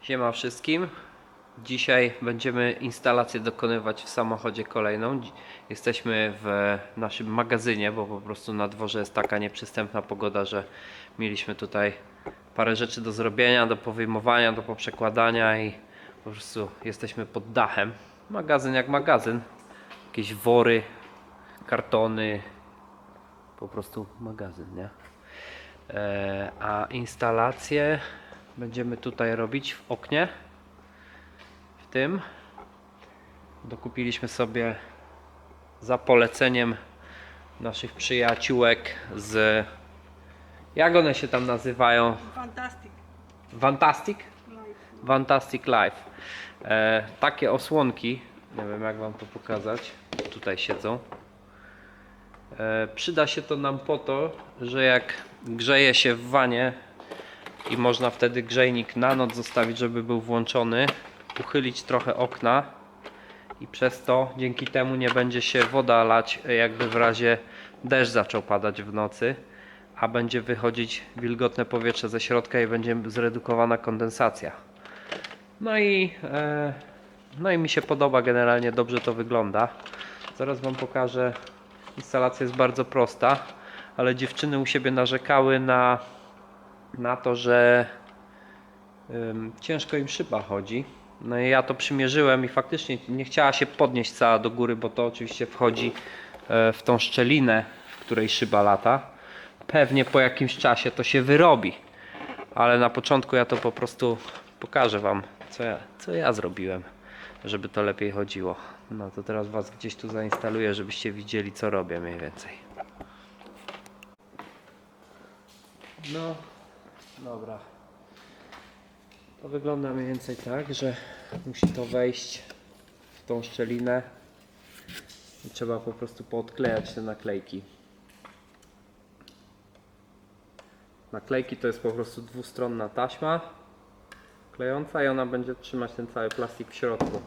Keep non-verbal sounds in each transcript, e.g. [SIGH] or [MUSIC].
Siema wszystkim. Dzisiaj będziemy instalację dokonywać w samochodzie kolejną. Jesteśmy w naszym magazynie, bo po prostu na dworze jest taka nieprzystępna pogoda, że mieliśmy tutaj parę rzeczy do zrobienia, do powyjmowania, do poprzekładania i po prostu jesteśmy pod dachem. Magazyn jak magazyn. Jakieś wory, kartony, po prostu magazyn, nie? E, a instalację będziemy tutaj robić w oknie. W tym dokupiliśmy sobie za poleceniem naszych przyjaciółek z jak one się tam nazywają? Fantastic. Fantastic? Life. Fantastic Life. E, takie osłonki, nie wiem jak Wam to pokazać, tutaj siedzą. E, przyda się to nam po to, że jak grzeje się w wanie i można wtedy grzejnik na noc zostawić, żeby był włączony, uchylić trochę okna i przez to dzięki temu nie będzie się woda lać, jakby w razie deszcz zaczął padać w nocy, a będzie wychodzić wilgotne powietrze ze środka i będzie zredukowana kondensacja. No i, e, no i mi się podoba, generalnie dobrze to wygląda. Zaraz Wam pokażę. Instalacja jest bardzo prosta, ale dziewczyny u siebie narzekały na, na to, że ciężko im szyba chodzi. No i ja to przymierzyłem i faktycznie nie chciała się podnieść cała do góry, bo to oczywiście wchodzi e, w tą szczelinę, w której szyba lata. Pewnie po jakimś czasie to się wyrobi ale na początku ja to po prostu pokażę Wam, co ja, co ja zrobiłem, żeby to lepiej chodziło. No to teraz Was gdzieś tu zainstaluję, żebyście widzieli, co robię mniej więcej. No, dobra. To wygląda mniej więcej tak, że musi to wejść w tą szczelinę i trzeba po prostu poodklejać te naklejki. Naklejki to jest po prostu dwustronna taśma klejąca i ona będzie trzymać ten cały plastik w środku.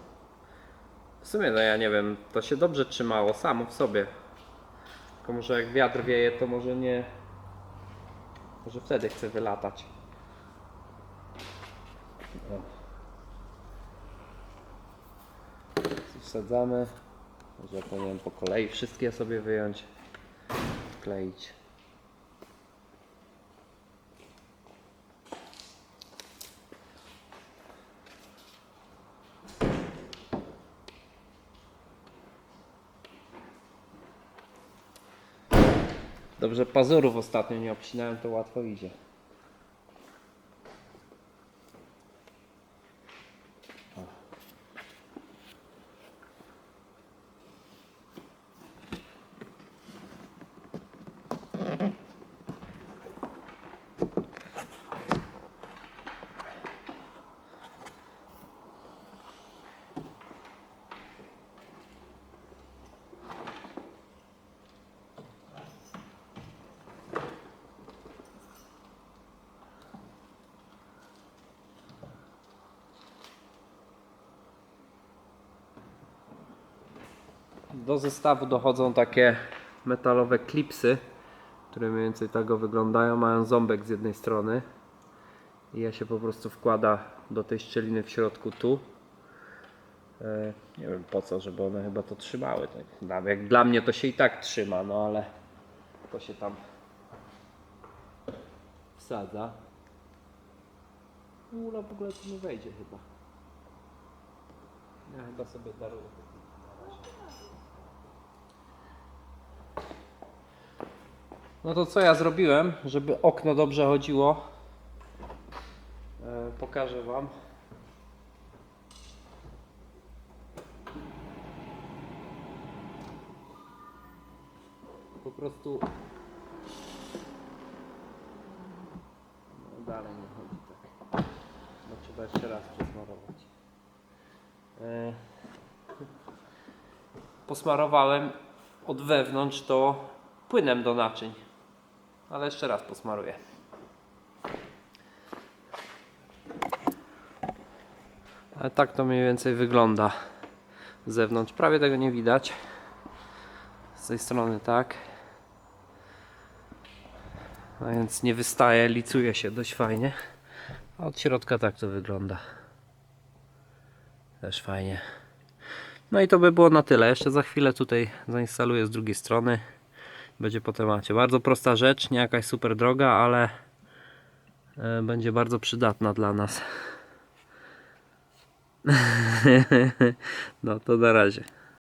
W sumie, no ja nie wiem, to się dobrze trzymało samo w sobie. Tylko może jak wiatr wieje, to może nie. Może wtedy chce wylatać. Wsadzamy. Może powinienem po kolei wszystkie sobie wyjąć, kleić. Dobrze, pazurów ostatnio nie obcinałem, to łatwo idzie. Do zestawu dochodzą takie metalowe klipsy, które mniej więcej tego wyglądają. Mają ząbek z jednej strony i je się po prostu wkłada do tej szczeliny w środku tu. E, nie wiem po co, żeby one chyba to trzymały. Tak, jak dla mnie to się i tak trzyma, no ale to się tam wsadza. Ula w ogóle tu nie wejdzie chyba. Ja chyba sobie daruję. No to co ja zrobiłem, żeby okno dobrze chodziło? E, pokażę Wam. Po prostu. No dalej nie chodzi tak. No trzeba jeszcze raz przesmarować. E, posmarowałem od wewnątrz to płynem do naczyń. Ale jeszcze raz posmaruję. Ale tak to mniej więcej wygląda z zewnątrz. Prawie tego nie widać. Z tej strony tak. A więc nie wystaje, licuje się dość fajnie. A od środka tak to wygląda. Też fajnie. No i to by było na tyle. Jeszcze za chwilę tutaj zainstaluję z drugiej strony. Będzie po temacie. Bardzo prosta rzecz, nie jakaś super droga, ale e, będzie bardzo przydatna dla nas. [LAUGHS] No to na razie.